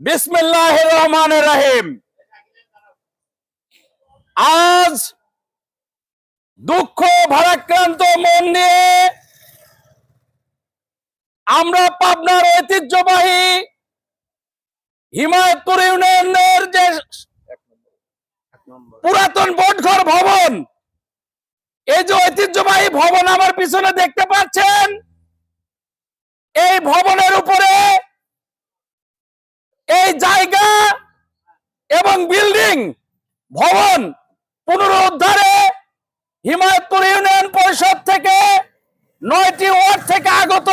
বিসমিল্লাহ রহমান রাহিম। আজ দুঃখ, ভারাক্রান্ত, মন নিয়ে আমরা পাবনার ঐতিহ্যবাহী হিমায়তপুর ইউনিয়নের যে পুরাতন বোটঘর ভবন, এই যে ঐতিহ্যবাহী ভবন আমার পিছনে দেখতে পাচ্ছেন, এই ভবনের উপরে এই জায়গা এবং বিল্ডিং ভবন পুনরুদ্ধারে হিমায়তপুর ইউনিয়ন পরিষদ থেকে নয়টি ওয়ার্ড থেকে আগত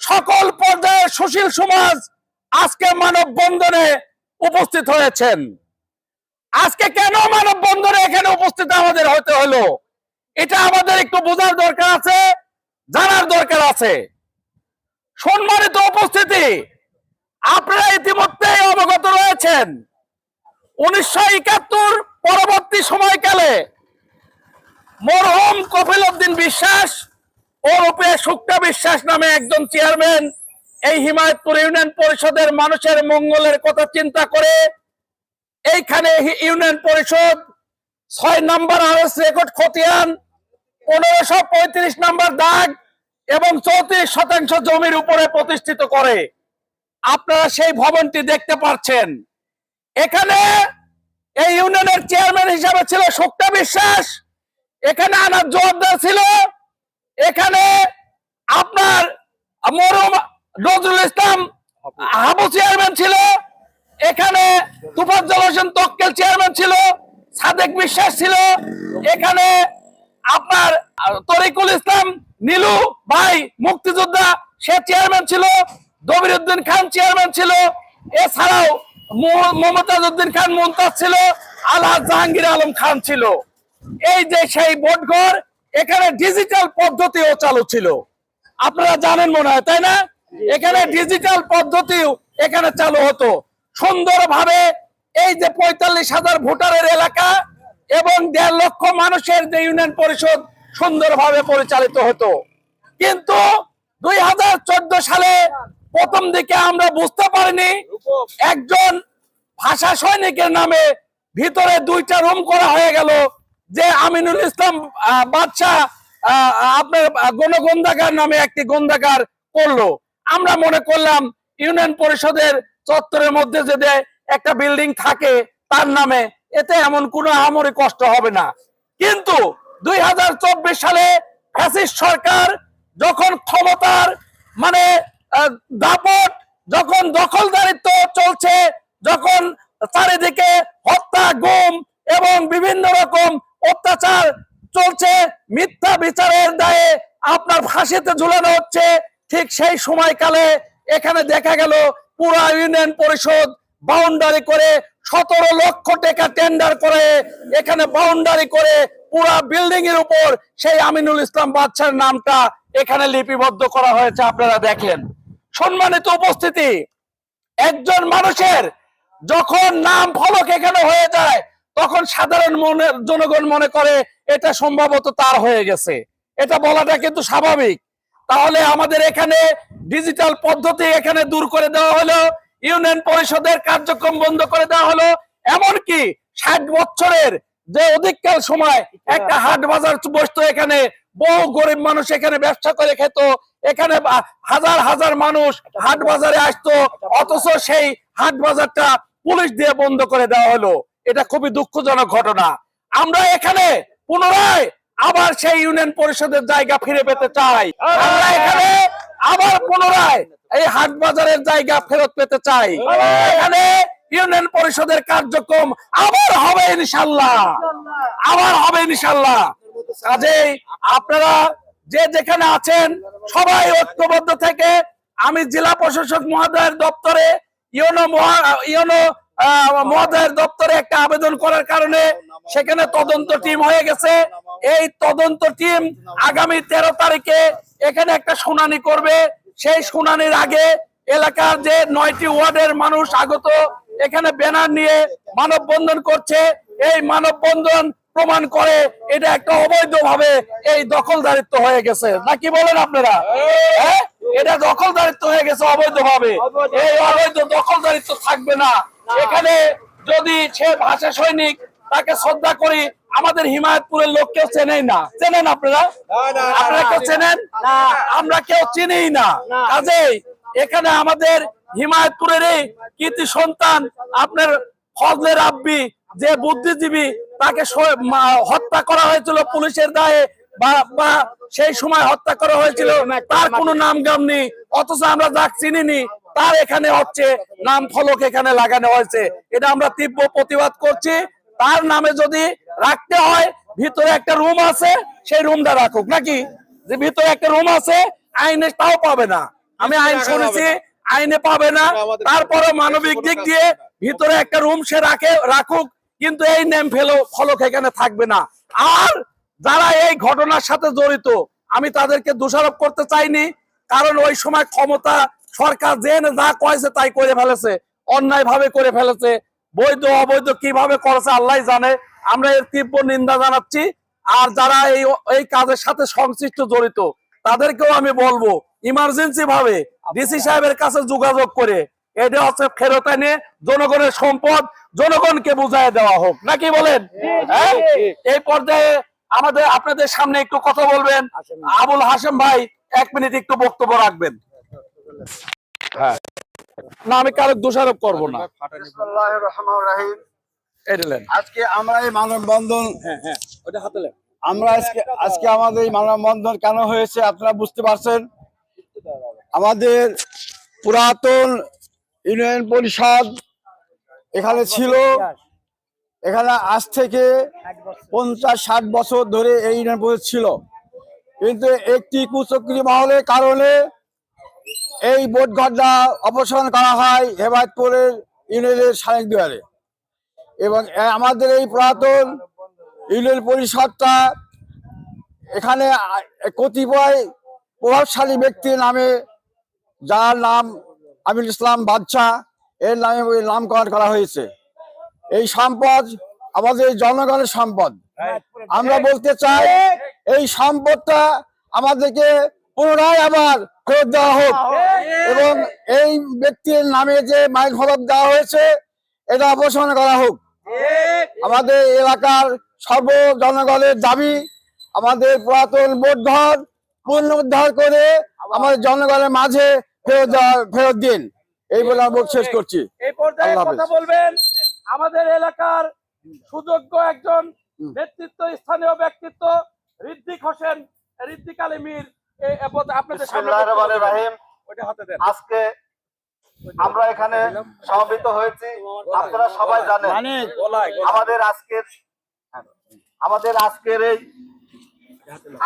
সকল পর্যায়ের সুশীল সমাজ আজকে মানব বন্ধনে উপস্থিত হয়েছেন। আজকে কেন মানব বন্ধনে এখানে উপস্থিত আমাদের হতে হলো? এটা আমাদের একটু বোঝার দরকার আছে, জানার দরকার আছে। সম্মানিত উপস্থিতি আপনারা ইতিমধ্যে অবগত রয়েছেন, উনিশশো একাত্তর পরবর্তী সময়কালে মরহুম কপিল উদ্দিন বিশ্বাস ওরূপে সুক্তা বিশ্বাস নামে একজন চেয়ারম্যান এই হিমায়তপুর ইউনিয়ন পরিষদের মানুষের মঙ্গলের কথা চিন্তা করে এইখানে ইউনিয়ন পরিষদ ছয় নাম্বার আরএস রেকর্ড খতিয়ান, পনেরোশো পঁয়ত্রিশ নাম্বার দাগ এবং চৌত্রিশ শতাংশ জমির উপরে প্রতিষ্ঠিত করে। আপনারা সেই ভবনটি দেখতে পাচ্ছেন। এখানে এই ইউনিয়নের চেয়ারম্যান হিসাবে ছিল শক্তা বিশ্বাস। এখানে আনার জোরদার ছিল। এখানে আপনার মরম নজরুল ইসলাম হাবু চেয়ারম্যান ছিল। এখানে তুফাজ্জল হোসেন তক্কেল চেয়ারম্যান ছিল। সাদেক বিশ্বাস ছিল। এখানে আপনার তরিকুল ইসলাম, নীলু ভাই মুক্তিযোদ্ধা, সে চেয়ারম্যান ছিল। দবিরুদ্দিন খান চেয়ারম্যান ছিল। এছাড়াও মমতাজ উদ্দিন খান মুমতাজ ছিল। আলহাজ জাহাঙ্গীর আলম খান ছিল। এই যে সেই ভোটঘর, এখানে ডিজিটাল পদ্ধতিও চালু ছিল। আপনারা জানেন মনে হয়, তাই না? এখানে ডিজিটাল পদ্ধতিও এখানে চালু হতো। সুন্দরভাবে এই যে পঁয়তাল্লিশ হাজার ভোটারের এলাকা এবং দেড় লক্ষ মানুষের যে ইউনিয়ন পরিষদ সুন্দরভাবে পরিচালিত হতো। কিন্তু দুই হাজার চোদ্দ সালে প্রথম দিকে আমরা বুঝতে পারিনি একজন ভাষা সৈনিকের নামে ভিতরে দুইটা রুম করা হয়ে গেল যে আমিনুল ইসলাম বাদশাহ আপনার গণগন্ধাকার নামে একটি গন্ধাকার করল। আমরা মনে করলাম ইউনিয়ন পরিষদের চত্বরের মধ্যে যদি একটা বিল্ডিং থাকে তার নামে এতে এমন কোনো আমরি কষ্ট হবে না। কিন্তু দুই হাজার চব্বিশ সালে ফ্যাসিস্ট সরকার যখন ক্ষমতার মানে দাপট যখন দখলদারিত্ব চলছে, যখন চারিদিকে হত্যা, গুম এবং বিভিন্ন রকম অত্যাচার চলছে, মিথ্যা বিচারের দায়ে আপনার ফাঁসিতে ঝুলানো হচ্ছে, ঠিক সেই সময়কালে এখানে দেখা গেল পুরা ইউনিয়ন পরিষদ বাউন্ডারি করে সতেরো লক্ষ টাকা টেন্ডার করে। এখানে বাউন্ডারি করে পুরা বিল্ডিং এর উপর সেই আমিনুল ইসলাম বাদশার নামটা এখানে লিপিবদ্ধ করা হয়েছে, আপনারা দেখেন সম্মানিত উপস্থিতি একজন মানুষের যখন নাম ফলক এখানে হয়ে যায় তখন সাধারণ মনের জনগণ মনে করে এটা সম্ভবত তার হয়ে গেছে। এটা বলাটা কিন্তু স্বাভাবিক। তাহলে আমাদের এখানে ডিজিটাল পদ্ধতি এখানে দূর করে দেওয়া হলো ইউনিয়ন পরিষদের কার্যক্রম বন্ধ করে দেওয়া হলো এমনকি ষাট বছরের যে অধিককাল সময় একটা হাট বাজার বসতো এখানে বহু গরিব মানুষ এখানে ব্যবসা করে খেত। এখানে হাজার হাজার মানুষ হাট বাজারে আসতো, অথচ সেই হাট বাজারটা পুলিশ দিয়ে বন্ধ করে দেওয়া হলো। এটা খুবই দুঃখজনক ঘটনা। আমরা এখানে পুনরায় আবার সেই ইউনিয়ন পরিষদের জায়গা ফিরে পেতে চাই। আমরা এখানে আবার পুনরায় এই হাট বাজারের জায়গা ফেরত পেতে চাই। এখানে ইউনিয়ন পরিষদের কার্যক্রম আবার হবে ইনশাল্লাহ। আবার হবে ইনশাল্লাহ। কাজেই আপনারা যে যেখানে আছেন, সবাই ঐক্যবদ্ধ থেকে আমি জেলা প্রশাসক মহোদয়ের দপ্তরে ইউনো ইউনো মহোদয়ের দপ্তরে একটা আবেদন করার কারণে সেখানে তদন্ত টিম হয়ে গেছে। এই তদন্ত টিম আগামী তেরো তারিখে এখানে একটা শুনানি করবে। সেই শুনানির আগে এলাকার যে নয়টি ওয়ার্ডের মানুষ আগত, এখানে ব্যানার নিয়ে মানববন্ধন করছে। এই মানববন্ধন প্রমাণ করে এটা একটা অবৈধভাবে এই দখলদারিত্ব হয়ে গেছে। নাকি বলেন আপনারা? হ্যাঁ? এটা দখলদারিত্ব হয়ে গেছে অবৈধভাবে। এই অবৈধ দখলদারিত্ব থাকবে না। এখানে যদি সে ভাষা সৈনিক তাকে শ্রদ্ধা করি আমাদের হিমায়তপুরের লোক কেউ চেনেই না। চেনেন আপনারা? আপনারা কেউ চেনেন? আমরা কেউ চিনি না। কাজেই এখানে আমাদের হিমায়তপুরের এই কৃতি সন্তান আপনার ফজলের আব্বি যে বুদ্ধিজীবী তাকে হত্যা করা হয়েছিল পুলিশের দায়ে বা সেই সময় হত্যা করা হয়েছিল তার কোনো নাম গাম নেই অথচ আমরা যাক চিনিনি তার এখানে হচ্ছে নাম ফলক এখানে লাগানো হয়েছে। এটা আমরা তীব্র প্রতিবাদ করছি। তার নামে যদি রাখতে হয় ভিতরে একটা রুম আছে সেই রুমটা রাখুক। নাকি? যে ভিতরে একটা রুম আছে আইনে তাও পাবে না। আমি আইন শুনেছি আইনে পাবে না। তারপরে মানবিক দিক দিয়ে ভিতরে একটা রুম সে রাখে রাখুক। কিন্তু এই নেম ফেলো, ফলক এখানে থাকবে না। আর যারা এই ঘটনার সাথে জড়িত, আমি তাদেরকে দোষারোপ করতে চাইনি, কারণ ওই সময় ক্ষমতা সরকার যে না যা কয়েছে তাই করে ফেলেছে অন্যায় ভাবে করে ফেলেছে, বৈধ, অবৈধ কীভাবে করেছে আল্লাহ জানে। আমরা এর তীব্র নিন্দা জানাচ্ছি, আর যারা এই এই কাজের সাথে সংশ্লিষ্ট জড়িত, তাদেরকেও আমি বলব ইমার্জেন্সি ভাবে ডিসি সাহেবের কাছে যোগাযোগ করে এটা হচ্ছে ফেরত এনে জনগণের সম্পদ জনগণকে বুঝাই দেওয়া হোক। নাকি বলেন? হ্যাঁ? এই পর্যায়ে আমাদের আপনাদের সামনে একটু কথা বলবেন। আবুল হাসেম ভাই এক মিনিট একটু বক্তব্য রাখবেন। হ্যাঁ। না আমি কারও দোষারোপ করব না। বিসমিল্লাহির রহমানির রহিম। এই দিলেন। আজকে আমরা এই মানববন্ধন হ্যাঁ হ্যাঁ ওটা হাতে লেন। আমরা আজকে আজকে আমাদের এই মানববন্ধন কেন হয়েছে আপনারা বুঝতে পারছেন? আমাদের পুরাতন ইউনিয়ন পরিষদ এখানে ছিল। এখানে আজ থেকে পঞ্চাশ ষাট বছর ধরে এই ইউনিয়ন পরিষদ ছিল। কিন্তু একটি কুচক্রী মহলের কারণে এই বোট ঘরটা অপসারণ করা হয় হেমায়তপুরের ইউনিয়নের সারেক দুয়ারে। এবং আমাদের এই পুরাতন ইউনিয়ন পরিষদটা এখানে কতিপয় প্রভাবশালী ব্যক্তির নামে যার নাম আমির ইসলাম বাদশাহ, এর নামে নামকরণ করা হয়েছে। এই সম্পদ আমাদের জনগণের সম্পদ। আমরা বলতে চাই, এই সম্পদটা আমাদেরকে পুনরায় আবার ফেরত দেওয়া হোক। এবং এই ব্যক্তির নামে যে মাইল ফলক দেওয়া হয়েছে, এটা অপসারণ করা হোক। আমাদের এলাকার সর্ব জনগণের দাবি, আমাদের পুরাতন বোধ পুনরুদ্ধার করে আমাদের জনগণের মাঝে ফেরত ফেরত দিন। এই বলে আমি শেষ করছি। এই পর্যায়ে কথা বলবেন আমাদের এলাকার সুযোগ্য একজন। নেতৃত্ব স্থানীয় ব্যক্তিত্ব ঋদ্দিক হোসেন ঋদ্দিক এ পথে আপনাদের আজকে আমরা এখানে সমবেত হয়েছি। আপনারা সবাই জানেন। আমাদের আজকের আমাদের আজকের এই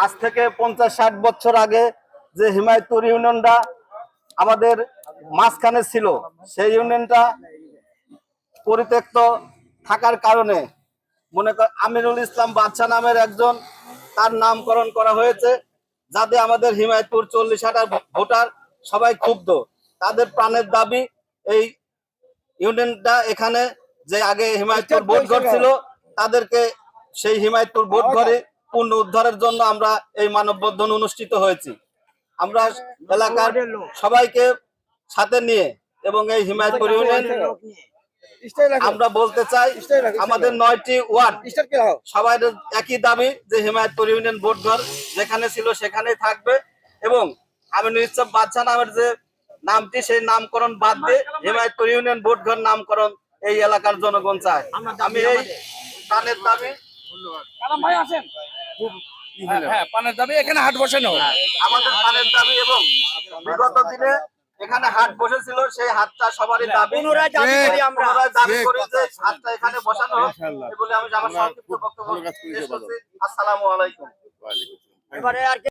আজ থেকে পঞ্চাশ ষাট বছর আগে যে হিমায়তুর ইউনিয়নটা আমাদের মাঝখানে ছিল। সেই ইউনিয়নটা পরিত্যক্ত থাকার কারণে মনে কর আমিরুল ইসলাম বাদশা নামের একজন তার নামকরণ করা হয়েছে যাতে আমাদের হিমায়তপুর চল্লিশ হাজার ভোটার সবাই ক্ষুব্ধ। তাদের প্রাণের দাবি এই ইউনিয়নটা এখানে যে আগে হিমায়তপুর ভোট ঘর ছিল তাদেরকে সেই হিমায়তপুর ভোট ঘরে পূর্ণ উদ্ধারের জন্য আমরা এই মানববন্ধন অনুষ্ঠিত হয়েছি। আমরা এলাকার সবাইকে সাথে নিয়ে এবং এই হিমায়তপুর ইউনিয়ন আমরা বলতে চাই আমাদের নয়টি ওয়ার্ড। সবাই একই দাবি যে হিমায়তপুর ইউনিয়ন ভোট ঘর যেখানে ছিল সেখানেই থাকবে এবং আমি নিশ্চয় বাদশা নামের যে নামটি সেই নামকরণ বাদ দিয়ে হিমায়তপুর ইউনিয়ন ভোট ঘর নামকরণ এই এলাকার জনগণ চায়। আমি এই প্রাণের দাবি ভাই আসেন। হ্যাঁ, হ্যাঁ পানের দাবি এখানে হাট বসানো। আমাদের পানের দাবি এবং বিগত দিনে এখানে হাট বসেছিল সেই হাটটা সবারই দাবি। পুনরায় দাবি করি যে হাটটা এখানে বসানো হোক। বলে আমি আমার সংক্ষিপ্ত বক্তব্য শেষ করছি। আসসালামু আলাইকুম।